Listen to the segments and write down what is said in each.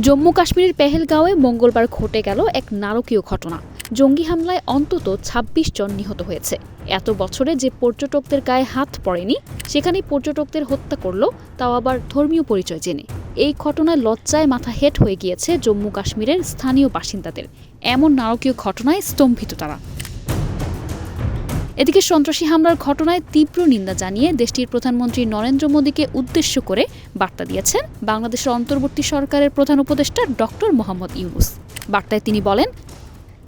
জম্মু কাশ্মীরের পেহেলগাঁওয়ে মঙ্গলবার ঘটে গেল এক নারকীয় ঘটনা। জঙ্গি হামলায় অন্তত ২৬ জন নিহত হয়েছে। এত বছরে যে পর্যটকদের গায়ে হাত পড়েনি সেখানে পর্যটকদের হত্যা করল, তাও আবার ধর্মীয় পরিচয় জেনে। এই ঘটনায় লজ্জায় মাথা হেট হয়ে গিয়েছে জম্মু কাশ্মীরের স্থানীয় বাসিন্দাদের। এমন নারকীয় ঘটনায় স্তম্ভিত তারা। এদিকে সন্ত্রাসী হামলার ঘটনায় তীব্র নিন্দা জানিয়ে দেশটির প্রধানমন্ত্রী নরেন্দ্র মোদীকে উদ্দেশ্য করে বার্তা দিয়েছেন বাংলাদেশের অন্তর্বর্তী সরকারের প্রধান উপদেষ্টা ডক্টর মোহাম্মদ ইউনুস। বার্তায় তিনি বলেন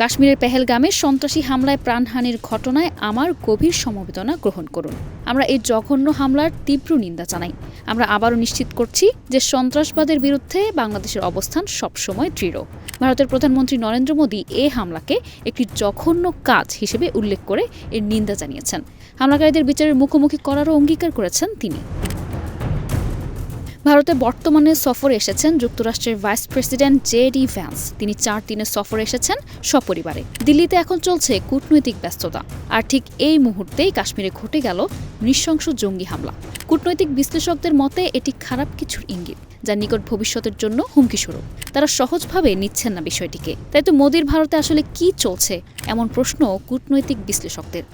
কাশ্মীরের পেহেলগামে সন্ত্রাসী হামলায় প্রাণহানির ঘটনায় আমার গভীর সমবেদনা গ্রহণ করুন। আমরা এই জঘন্য হামলার তীব্র নিন্দা জানাই। আমরা আবারও নিশ্চিত করছি যে সন্ত্রাসবাদের বিরুদ্ধে বাংলাদেশের অবস্থান সবসময় দৃঢ়। ভারতের প্রধানমন্ত্রী নরেন্দ্র মোদী এ হামলাকে একটি জঘন্য কাজ হিসেবে উল্লেখ করে এর নিন্দা জানিয়েছেন। হামলাকারীদের বিচারের মুখোমুখি করারও অঙ্গীকার করেছেন তিনি। ভারতে বর্তমানে সফরে এসেছেন যুক্তরাষ্ট্রের vice president J D Vance. তিনি চার দিনের সফরে এসেছেন সপরিবারে। দিল্লিতে এখন চলছে কূটনৈতিক ব্যস্ততা। আর ঠিক এই মুহূর্তেই কাশ্মীরে ঘটে গেল নৃশংস জঙ্গি হামলা। কূটনৈতিক বিশ্লেষকদের মতে, এটি খারাপ কিছুর ইঙ্গিত, যা নিকট ভবিষ্যতের জন্য হুমকি স্বরূপ। তারা সহজভাবে নিচ্ছেন না বিষয়টিকে। তাই তো মোদির ভারতে আসলে কি চলছে, এমন প্রশ্ন কূটনৈতিক বিশ্লেষকদের।